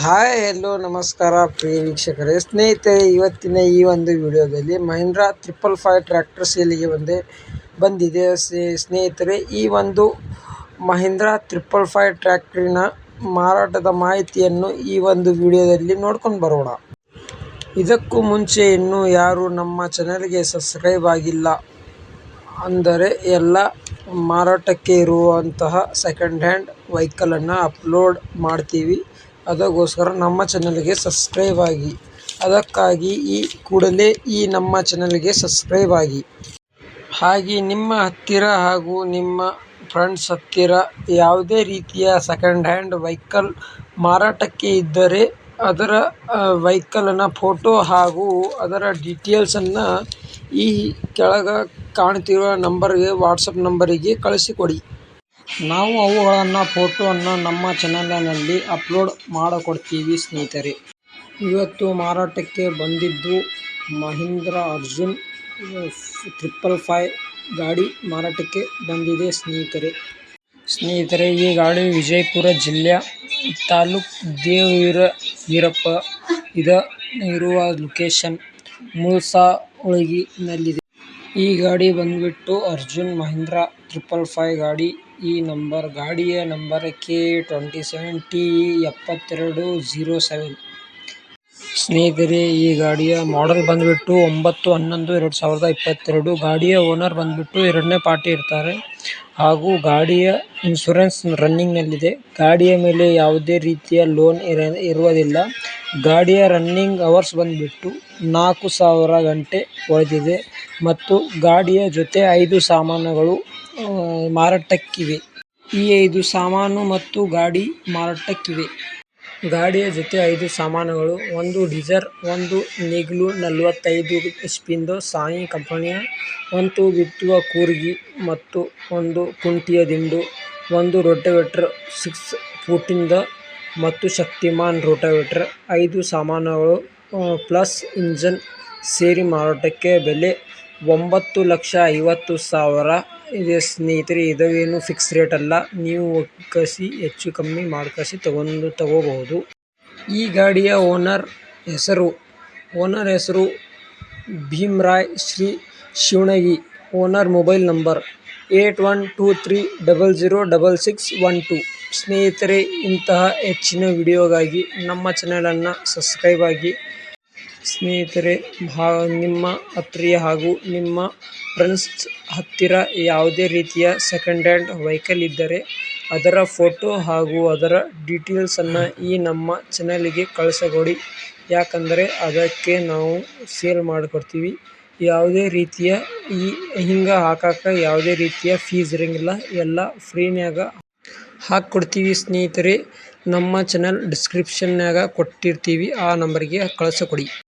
Hi ಎಲ್ಲೋ ನಮಸ್ಕಾರ, ಪ್ರಿಯ ವೀಕ್ಷಕರೇ. ಸ್ನೇಹಿತರೆ, ಇವತ್ತಿನ ಈ ಒಂದು ವಿಡಿಯೋದಲ್ಲಿ ಮಹೀಂದ್ರಾ ತ್ರಿಪಲ್ ಫೈವ್ ಟ್ರ್ಯಾಕ್ಟರ್ ಸೇಲಿಗೆ ಬಂದೆ ಬಂದಿದೆ. ಸ್ನೇಹಿತರೆ, ಈ ಒಂದು ಮಹೀಂದ್ರಾ ತ್ರಿಪಲ್ ಫೈವ್ ಟ್ರ್ಯಾಕ್ಟ್ರಿನ ಮಾರಾಟದ ಮಾಹಿತಿಯನ್ನು ಈ ಒಂದು ವಿಡಿಯೋದಲ್ಲಿ ನೋಡ್ಕೊಂಡು ಬರೋಣ. ಇದಕ್ಕೂ ಮುಂಚೆ ಇನ್ನೂ ಯಾರು ನಮ್ಮ ಚಾನಲ್ಗೆ ಸಬ್ಸ್ಕ್ರೈಬ್ ಆಗಿಲ್ಲ ಅಂದರೆ ಎಲ್ಲ ಮಾರಾಟಕ್ಕೆ ಇರುವಂತಹ ಸೆಕೆಂಡ್ ಹ್ಯಾಂಡ್ ವೆಹಿಕಲನ್ನು ಅಪ್ಲೋಡ್ ಮಾಡ್ತೀವಿ. ಅದಕ್ಕೋಸ್ಕರ ನಮ್ಮ ಚಾನಲ್ಗೆ ಸಬ್ಸ್ಕ್ರೈಬ್ ಆಗಿ. ಅದಕ್ಕಾಗಿ ಈ ಕೂಡಲೇ ಈ ನಮ್ಮ ಚಾನಲ್ಗೆ ಸಬ್ಸ್ಕ್ರೈಬ್ ಆಗಿ. ಹಾಗೆ ನಿಮ್ಮ ಹತ್ತಿರ ಹಾಗೂ ನಿಮ್ಮ ಫ್ರೆಂಡ್ಸ್ ಹತ್ತಿರ ಯಾವುದೇ ರೀತಿಯ ಸೆಕೆಂಡ್ ಹ್ಯಾಂಡ್ ವೆಹಿಕಲ್ ಮಾರಾಟಕ್ಕೆ ಇದ್ದರೆ ಅದರ ವೆಹಿಕಲ್ನ ಫೋಟೋ ಹಾಗೂ ಅದರ ಡೀಟೇಲ್ಸನ್ನು ಈ ಕೆಳಗೆ ಕಾಣ್ತಿರುವ ನಂಬರ್ಗೆ ವಾಟ್ಸಪ್ ನಂಬರಿಗೆ ಕಳಿಸಿಕೊಡಿ. ನಾವು ಅವುಗಳನ್ನು ಫೋಟೋವನ್ನು ನಮ್ಮ ಚಾನಲ್ನಲ್ಲಿ ಅಪ್ಲೋಡ್ ಮಾಡಿಕೊಡ್ತೀವಿ ಸ್ನೇಹಿತರೆ. ಇವತ್ತು ಮಾರಾಟಕ್ಕೆ ಬಂದಿದ್ದು ಮಹೀಂದ್ರ ಅರ್ಜುನ್ ತ್ರಿಪಲ್ ಫೈವ್ ಗಾಡಿ ಮಾರಾಟಕ್ಕೆ ಬಂದಿದೆ ಸ್ನೇಹಿತರೆ. ಸ್ನೇಹಿತರೆ, ಈ ಗಾಡಿ ವಿಜಯಪುರ ಜಿಲ್ಲೆ ತಾಲೂಕ್ ದೇವೀರ ವೀರಪ್ಪ ಇದ ಇರುವ ಲೊಕೇಶನ್ ಮುಳಸಾವಳಗಿನಲ್ಲಿದೆ. ಈ ಗಾಡಿ ಬಂದ್ಬಿಟ್ಟು ಅರ್ಜುನ್ ಮಹೀಂದ್ರ ತ್ರಿಪಲ್ ಫೈವ್ ಗಾಡಿ ಈ ನಂಬರ್ ಗಾಡಿಯ number K twenty seven T ಎಪ್ಪತ್ತೆರಡು ಝೀರೋ ಸೆವೆನ್. ಸ್ನೇಹಿತರೆ, ಈ ಗಾಡಿಯ ಮಾಡೆಲ್ ಬಂದ್ಬಿಟ್ಟು ಒಂಬತ್ತು ಹನ್ನೊಂದು ಎರಡು ಸಾವಿರದ ಇಪ್ಪತ್ತೆರಡು. ಗಾಡಿಯ ಓನರ್ ಬಂದ್ಬಿಟ್ಟು ಎರಡನೇ ಪಾರ್ಟಿ ಇರ್ತಾರೆ. ಹಾಗೂ ಗಾಡಿಯ ಇನ್ಶೂರೆನ್ಸ್ ರನ್ನಿಂಗ್ನಲ್ಲಿದೆ ಗಾಡಿಯ ಮೇಲೆ ಯಾವುದೇ ರೀತಿಯ ಲೋನ್ ಇರ, ಇರುವುದಿಲ್ಲ. ಗಾಡಿಯ ರನ್ನಿಂಗ್ ಅವರ್ಸ್ ಬಂದ್ಬಿಟ್ಟು ನಾಲ್ಕು ಸಾವಿರ ಗಂಟೆ ಹೊಡೆದಿದೆ ಮತ್ತು ಗಾಡಿಯ ಜೊತೆ ಐದು ಸಾಮಾನುಗಳು ಮಾರಾಟಕ್ಕಿವೆ. ಈ ಐದು ಸಾಮಾನು ಮತ್ತು ಗಾಡಿ ಮಾರಾಟಕ್ಕಿವೆ. ಗಾಡಿಯ ಜೊತೆ ಐದು ಸಾಮಾನುಗಳು, ಒಂದು ಡೀಸರ್, ಒಂದು ನೇಗಿಲು, ನಲವತ್ತೈದು ಎಚ್ಪಿಂದು ಸಾಯಿ ಕಂಪನಿಯ, ಒಂದು ಬಿತ್ತುವ ಕೂರ್ಗಿ ಮತ್ತು ಒಂದು ಕುಂಟಿಯ ದಿಂಡು, ಒಂದು ರೋಟಾವೇಟರ್ ಸಿಕ್ಸ್ ಫೂಟಿಂದ ಮತ್ತು ಶಕ್ತಿಮಾನ್ ರೋಟಾವೇಟರ್, ಐದು ಸಾಮಾನುಗಳು ಪ್ಲಸ್ ಇಂಜಿನ್ ಸೇರಿ ಮಾರಾಟಕ್ಕೆ ಬೆಲೆ ಒಂಬತ್ತು ಲಕ್ಷ ಐವತ್ತು ಸಾವಿರ ಇದೆ ಸ್ನೇಹಿತರೆ, ಇದು ಏನು ಫಿಕ್ಸ್ ರೇಟ್ ಅಲ್ಲ. ನೀವು ಒಕ್ಕಸಿ ಹೆಚ್ಚು ಕಮ್ಮಿ ಮಾಡ್ಕಸಿ ತಗೊಂಡು ತಗೋಬಹುದು. ಈ ಗಾಡಿಯ ಓನರ್ ಹೆಸರು ಓನರ್ ಹೆಸರು Bhimaray Shri Shivanagi. Owner mobile number eight one two three double zero double six one two. ಸ್ನೇಹಿತರೆ, ಇಂತಹ ಹೆಚ್ಚಿನ ವಿಡಿಯೋಗಾಗಿ ನಮ್ಮ ಚಾನಲನ್ನು ಸಬ್ಸ್ಕ್ರೈಬ್ ಆಗಿ ಸ್ನೇಹಿತರೆ, ಭಾ, ನಿಮ್ಮ ಹತ್ತಿರ ಹಾಗೂ ನಿಮ್ಮ ಫ್ರೆಂಡ್ಸ್ ಹತ್ತಿರ ಯಾವುದೇ ರೀತಿಯ ಸೆಕೆಂಡ್ ಹ್ಯಾಂಡ್ ವೆಹಿಕಲ್ ಇದ್ದರೆ ಅದರ ಫೋಟೋ ಹಾಗೂ ಅದರ ಡೀಟೇಲ್ಸನ್ನು ಈ ನಮ್ಮ ಚಾನಲಿಗೆ ಕಳಿಸಿಕೊಡಿ. ಯಾಕಂದರೆ ಅದಕ್ಕೆ ನಾವು ಸೇಲ್ ಮಾಡಿಕೊಡ್ತೀವಿ. ಯಾವುದೇ ರೀತಿಯ ಈ ಹಿಂಗೆ ಹಾಕಕ್ಕೆ ಯಾವುದೇ ರೀತಿಯ ಫೀಸ್ ಇರೋಂಗಿಲ್ಲ. ಎಲ್ಲ ಫ್ರೀನ್ಯಾಗ ಹಾಕ್ಕೊಡ್ತೀವಿ ಸ್ನೇಹಿತರೆ. ನಮ್ಮ ಚಾನಲ್ ಡಿಸ್ಕ್ರಿಪ್ಷನ್ಯಾಗ ಕೊಟ್ಟಿರ್ತೀವಿ. ಆ ನಂಬರ್ಗೆ ಕಳಿಸಿಕೊಡಿ.